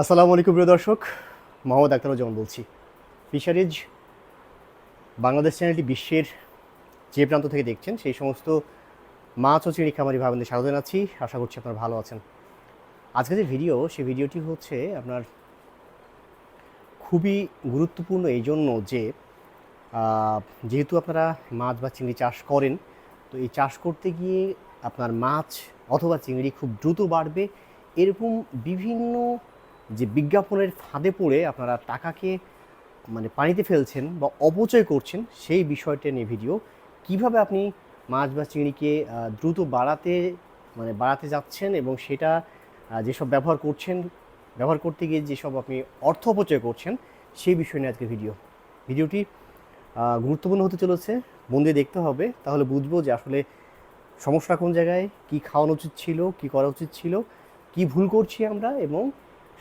আসসালামু আলাইকুম প্রিয় দর্শক, মোহাম্মদ আখতারুজ্জামান বলছি। ফিশারিজ বাংলাদেশ চ্যানেলটি বিশ্বের যে প্রান্ত থেকে দেখছেন, সেই সমস্ত মাছ ও চিংড়ি খামারি ভাবেন স্বাগত জানাচ্ছি। আশা করছি আপনারা ভালো আছেন। আজকে যে ভিডিও, সেই ভিডিওটি হচ্ছে আপনার খুবই গুরুত্বপূর্ণ এই জন্য যে যেহেতু আপনারা মাছ বা চিংড়ি চাষ করেন, তো এই চাষ করতে গিয়ে আপনার মাছ অথবা চিংড়ি খুব দ্রুত বাড়বে। এরকম বিভিন্ন যে বিজ্ঞাপনের ফাঁদে পড়ে আপনারা টাকাকে মানে পানিতে ফেলছেন বা অপচয় করছেন সেই বিষয়টা নিয়ে ভিডিও। কীভাবে আপনি মাছ বা চিংড়িকে দ্রুত বাড়াতে মানে বাড়াতে যাচ্ছেন এবং সেটা যেসব ব্যবহার করছেন, ব্যবহার করতে গিয়ে যেসব আপনি অর্থ অপচয় করছেন, সেই বিষয় নিয়ে আজকে ভিডিও। ভিডিওটি গুরুত্বপূর্ণ হতে চলেছে, মন দিয়ে দেখতে হবে, তাহলে বুঝব যে আসলে সমস্যা কোন জায়গায়, কি খাওয়ানো উচিত ছিল, কি করা উচিত ছিল, কি ভুল করছি আমরা এবং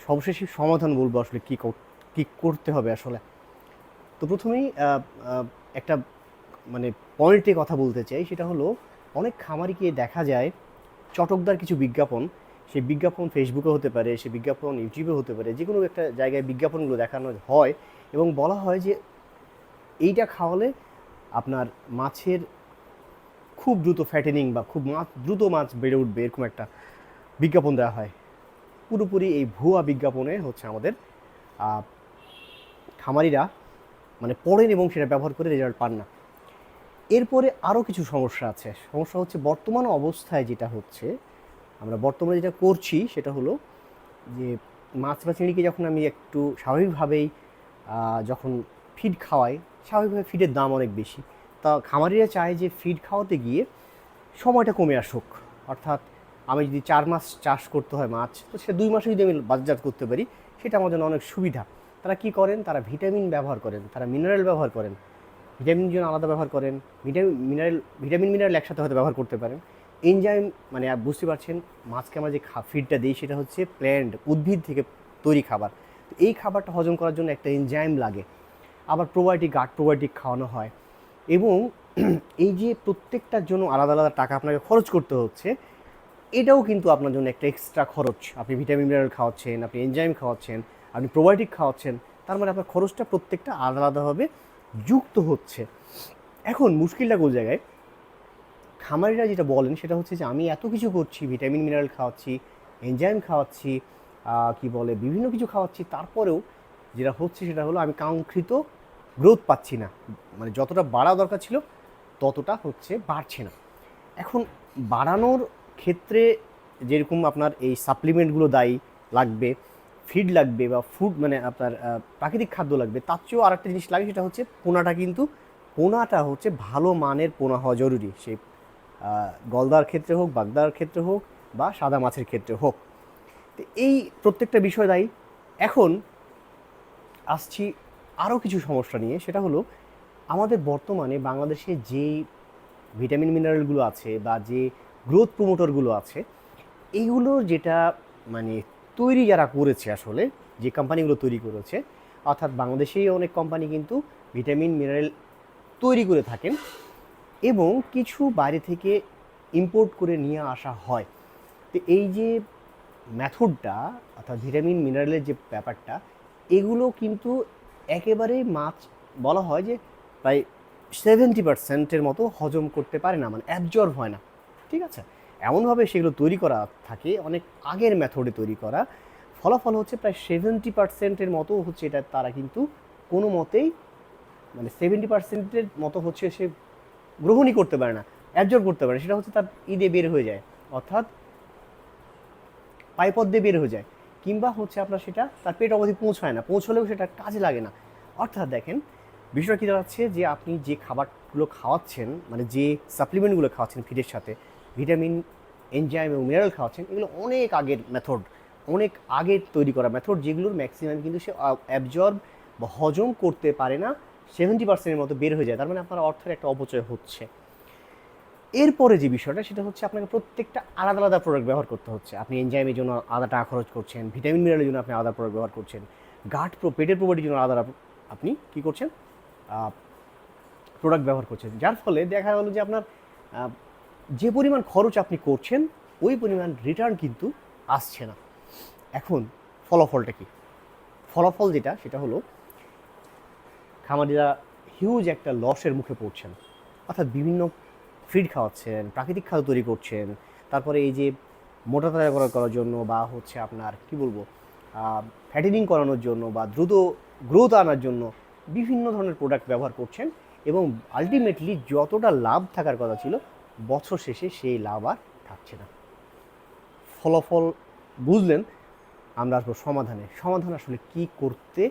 সবশেষে সমাধান বলব আসলে কী কী করতে হবে আসলে। তো প্রথমেই একটা মানে পয়েন্টে কথা বলতে চাই, সেটা হলো অনেক খামারিকে দেখা যায় চটকদার কিছু বিজ্ঞাপন, সেই বিজ্ঞাপন ফেসবুকে হতে পারে সে বিজ্ঞাপন ইউটিউবে হতে পারে যে কোনো একটা জায়গায় বিজ্ঞাপনগুলো দেখানো হয় এবং বলা হয় যে এইটা খাওয়ালে আপনার মাছের খুব দ্রুত ফ্যাটেনিং বা খুব মাছ দ্রুত মাছ বেড়ে উঠবে, এরকম একটা বিজ্ঞাপন দেওয়া হয়। পুরোপুরি এই ভুয়া বিজ্ঞাপনে হচ্ছে আমাদের খামারিরা মানে পড়েন এবং সেটা ব্যবহার করে রেজাল্ট পান না। এরপরে আরও কিছু সমস্যা আছে। সমস্যা হচ্ছে বর্তমান অবস্থায় যেটা হচ্ছে, আমরা বর্তমানে যেটা করছি সেটা হলো যে মাছ বা চিংড়িকে যখন আমি একটু স্বাভাবিকভাবেই যখন ফিড খাওয়াই, স্বাভাবিকভাবে ফিডের দাম অনেক বেশি। তা খামারিরা চায় যে ফিড খাওয়াতে গিয়ে সময়টা কমে আসুক। অর্থাৎ আমি যদি চার মাস চাষ করতে হয় মাছ, তো সে দুই মাসে যদি আমি বাজারজাত করতে পারি, সেটা আমার জন্য অনেক সুবিধা। তারা কি করেন? তারা ভিটামিন ব্যবহার করেন, তারা মিনারেল ব্যবহার করেন। ভিটামিন জন্য আলাদা ব্যবহার করেন, ভিটামিন মিনারেল ভিটামিন মিনারেল একসাথে হয়তো ব্যবহার করতে পারেন। এনজাইম মানে বুঝতে পারছেন? মাছকে আমরা যে ফিডটা দিই, সেটা হচ্ছে প্ল্যান্ট উদ্ভিদ থেকে তৈরি খাবার। এই খাবারটা হজম করার জন্য একটা এনজাইম লাগে। আবার প্রোবায়োটিক গাট প্রোবায়োটিক খাওয়ানো হয়। এবং এই যে প্রত্যেকটার জন্য আলাদা আলাদা টাকা আপনাকে খরচ করতে হচ্ছে এটাও কিন্তু আপনার জন্য একটা এক্সট্রা খরচ। আপনি ভিটামিন মিনারেল খাওয়াচ্ছেন, আপনি এনজাইম খাওয়াচ্ছেন, আপনি প্রোবায়োটিক খাওয়াচ্ছেন, তার মানে আপনার খরচটা প্রত্যেকটা আলাদা আলাদাভাবে যুক্ত হচ্ছে। এখন মুশকিলটা কোন জায়গায়? খামারিরা যেটা বলেন সেটা হচ্ছে যে, আমি এত কিছু করছি ভিটামিন মিনারেল খাওয়াচ্ছি এনজাইম খাওয়াচ্ছি কি বলে, বিভিন্ন কিছু খাওয়াচ্ছি, তারপরেও যেটা হচ্ছে সেটা হলো আমি কাঙ্ক্ষিত গ্রোথ পাচ্ছি না। মানে যতটা বাড়া দরকার ছিল, ততটা হচ্ছে বাড়ছে না। এখন বাড়ানোর ক্ষেত্রে যেরকম আপনার এই সাপ্লিমেন্টগুলো দায়ী লাগবে ফিড লাগবে বা ফুড মানে আপনার প্রাকৃতিক খাদ্য লাগবে, তার চেয়েও আরেকটা জিনিস লাগে সেটা হচ্ছে পোনাটা কিন্তু, পোনাটা হচ্ছে ভালো মানের পোনা হওয়া জরুরি। সে গলদার ক্ষেত্রে হোক, বাগদার ক্ষেত্রে হোক বা সাদা মাছের ক্ষেত্রে হোক। তো এই প্রত্যেকটা বিষয় দায়ী। এখন আসছি আরও কিছু সমস্যা নিয়ে, সেটা হলো আমাদের বর্তমানে বাংলাদেশে যে ভিটামিন মিনারেলগুলো আছে বা যে গ্রোথ প্রমোটরগুলো আছে এইগুলোর যেটা মানে তৈরি যারা করেছে আসলে, যে কোম্পানিগুলো তৈরি করেছে, অর্থাৎ বাংলাদেশেই অনেক কোম্পানি কিন্তু ভিটামিন মিনারেল তৈরি করে থাকেন এবং কিছু বাইরে থেকে ইম্পোর্ট করে নিয়ে আসা হয়। তো এই যে মেথডটা অর্থাৎ ভিটামিন মিনারেলের যে ব্যাপারটা, এগুলো কিন্তু একেবারেই মাছ বলা হয় যে প্রায় সেভেন্টি পার্সেন্টের মতো হজম করতে পারে না মানে অ্যাবজর্ব হয় না। ঠিক আছে? এমনভাবে সেগুলো তৈরি করা থাকে, অনেক আগের মেথডে তৈরি করা। ফলাফল হচ্ছে প্রায় সেভেন্টি পার্সেন্টের মতো হচ্ছে এটা তারা কিন্তু কোনো মতেই মানে সেভেন্টি পার্সেন্টের মতো হচ্ছে সে গ্রহণই করতে পারে না অ্যাবজর্ব করতে পারে সেটা হচ্ছে তার ঈদে বের হয়ে যায়, অর্থাৎ পাইপথ দিয়ে বের হয়ে যায়, কিংবা হচ্ছে আপনার সেটা তার পেট অবধি পৌঁছায় না, পৌঁছলেও সেটা কাজে লাগে না। অর্থাৎ দেখেন, বিষয়টা কী দাঁড়াচ্ছে যে আপনি যে খাবারগুলো খাওয়াচ্ছেন মানে যে সাপ্লিমেন্টগুলো খাওয়াচ্ছেন ফিডের সাথে ভিটামিন, এনজাইম এবং মিনারেল খাওয়াচ্ছেন, এগুলো অনেক আগের মেথড অনেক আগের তৈরি করা মেথড যেগুলোর ম্যাক্সিমাম কিন্তু সে অ্যাবজর্ব বা হজম করতে পারে না সেভেন্টি পার্সেন্টের মতো বের হয়ে যায়, তার মানে আপনার অর্থের একটা অপচয় হচ্ছে। এরপরে যে বিষয়টা, সেটা হচ্ছে আপনাকে প্রত্যেকটা আলাদা আলাদা প্রোডাক্ট ব্যবহার করতে হচ্ছে। আপনি এনজাইমের জন্য আলাদা টাকা খরচ করছেন ভিটামিন মিনারেলের জন্য আপনি আলাদা প্রোডাক্ট ব্যবহার করছেন গাট প্রো পেটের প্রোপার্টির জন্য আলাদা আপনি কি করছেন? প্রোডাক্ট ব্যবহার করছেন। যার ফলে দেখা গেলো যে আপনার যে পরিমাণ খরচ আপনি করছেন, ওই পরিমাণ রিটার্ন কিন্তু আসছে না। এখন ফলাফলটা কী? ফলাফল যেটা, সেটা হলো খামারিরা হিউজ একটা লসের মুখে পড়ছেন। অর্থাৎ বিভিন্ন ফিড খাওয়াচ্ছেন, প্রাকৃতিক খাদ্য তৈরি করছেন, তারপরে এই যে মোটা তাজা করা- করার জন্য বা হচ্ছে আপনার, কি বলব ফ্যাটেনিং করানোর জন্য বা দ্রুত গ্রোথ আনার জন্য বিভিন্ন ধরনের প্রোডাক্ট ব্যবহার করছেন এবং আলটিমেটলি যতটা লাভ থাকার কথা ছিল বছর শেষে সেই লাভ আর থাকছে না। ফলাফল বুঝলেন, আমরা আসব সমাধানে। সমাধান আসলে কি করতে,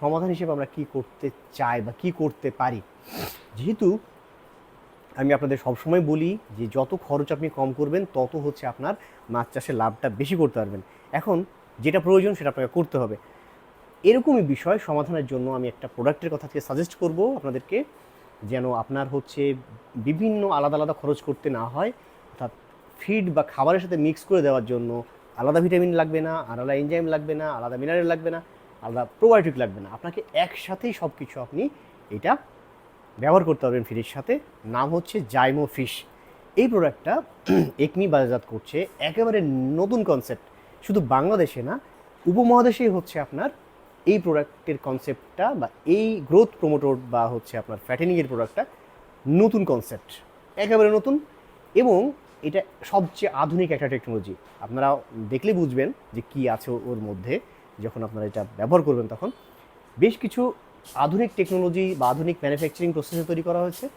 সমাধান হিসেবে আমরা কি করতে চাই বা কি করতে পারি? যেহেতু আমি আপনাদের সবসময় বলি যে যত খরচ আপনি কম করবেন, তত হচ্ছে আপনার মাছ চাষের লাভটা বেশি করতে পারবেন। এখন যেটা প্রয়োজন সেটা আপনাকে করতে হবে। এরকমই বিষয় সমাধানের জন্য আমি একটা প্রোডাক্টের কথা থেকে সাজেস্ট করব আপনাদেরকে, যেন আপনার হচ্ছে বিভিন্ন আলাদা আলাদা খরচ করতে না হয়, অর্থাৎ ফিড বা খাবারের সাথে মিক্স করে দেওয়ার জন্য আলাদা ভিটামিন লাগবে না, আলাদা এনজাইম লাগবে না, আলাদা মিনারেল লাগবে না, আলাদা প্রোবায়োটিক লাগবে না। আপনাকে একসাথেই সব কিছু আপনি এটা ব্যবহার করতে পারবেন ফিডের সাথে। নাম হচ্ছে জাইমো ফিশ এই প্রোডাক্টটা একমি বাজারজাত করছে, একেবারে নতুন কনসেপ্ট শুধু বাংলাদেশে না, উপমহাদেশেই হচ্ছে আপনার এই প্রোডাক্টের কনসেপ্টটা বা এই গ্রোথ প্রমোটর বা হচ্ছে আপনার ফ্যাটেনিংয়ের প্রোডাক্টটা নতুন কনসেপ্ট একেবারে নতুন এবং এটা সবচেয়ে আধুনিক একটা টেকনোলজি আপনারা দেখলে বুঝবেন যে কি আছে ওর মধ্যে, যখন আপনারা এটা ব্যবহার করবেন তখন। বেশ কিছু আধুনিক টেকনোলজি বা আধুনিক ম্যানুফ্যাকচারিং প্রসেসে তৈরি করা হয়েছে।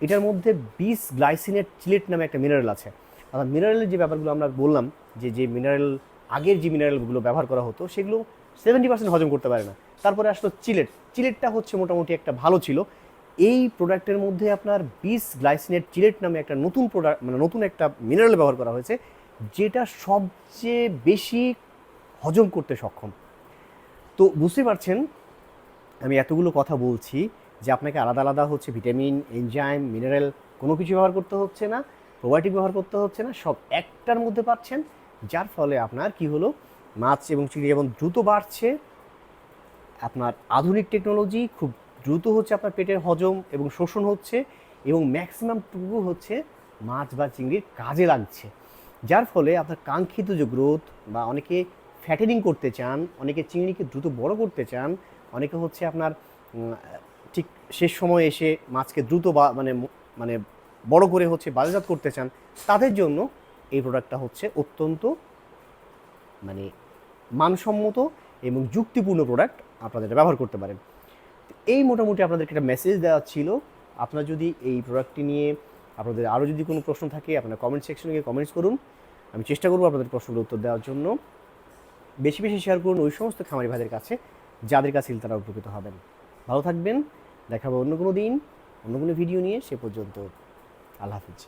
এটার মধ্যে বিস গ্লাইসিনেট চিলেট নামে একটা মিনারেল আছে। অর্থাৎ মিনারেলের যে ব্যাপারগুলো আমরা বললাম, যে যে মিনারেল আগের যে মিনারেলগুলো ব্যবহার করা হতো, সেগুলো সেভেন্টি পার্সেন্ট হজম করতে পারে না। তারপরে আসলো চিলেট চিলেটটা হচ্ছে মোটামুটি একটা ভালো ছিল। এই প্রোডাক্টের মধ্যে আপনার বিস গ্লাইসিনেট চিলেট নামে একটা নতুন প্রোডাক্ট মানে নতুন একটা মিনারেল ব্যবহার করা হয়েছে, যেটা সবচেয়ে বেশি হজম করতে সক্ষম। তো বুঝতে পারছেন, আমি এতগুলো কথা বলছি যে আপনাকে আলাদা আলাদা হচ্ছে ভিটামিন, এনজাইম মিনারেল কোনো কিছু ব্যবহার করতে হচ্ছে না প্রোবায়োটিক ব্যবহার করতে হচ্ছে না, সব একটার মধ্যে পাচ্ছেন, যার ফলে আপনার কি হলো, মাছ এবং চিংড়ি যেমন দ্রুত বাড়ছে, আপনার আধুনিক টেকনোলজি খুব দ্রুত হচ্ছে আপনার পেটের হজম এবং শোষণ হচ্ছে এবং ম্যাক্সিমাম টুকু হচ্ছে মাছ বা চিংড়ির কাজে লাগছে। যার ফলে আপনার কাঙ্ক্ষিত যে গ্রোথ বা অনেকে ফ্যাটেনিং করতে চান, অনেকে চিংড়িকে দ্রুত বড় করতে চান, অনেকে হচ্ছে আপনার ঠিক শেষ সময়ে এসে মাছকে দ্রুত বা মানে মানে বড় করে হচ্ছে বাজারজাত করতে চান, তাদের জন্য এই প্রোডাক্টটা হচ্ছে অত্যন্ত মানে মানসম্মত এবং যুক্তিপূর্ণ প্রোডাক্ট আপনারা এটা ব্যবহার করতে পারেন। এই মোটামুটি আপনাদেরকে একটা মেসেজ দেওয়া ছিল। আপনার যদি এই প্রোডাক্টটি নিয়ে আপনাদের আরও যদি কোনো প্রশ্ন থাকে, আপনার কমেন্ট সেকশনে গিয়ে কমেন্টস করুন। আমি চেষ্টা করব আপনাদের প্রশ্নের উত্তর দেওয়ার জন্য। বেশি বেশি শেয়ার করুন ওই সমস্ত খামারি ভাইদের কাছে, যাদের কাছে তারা উপকৃত হবেন। ভালো থাকবেন, দেখাবো অন্য কোনো দিন, অন্য কোনো ভিডিও নিয়ে, সে পর্যন্ত। আল্লাহ হাফিজ।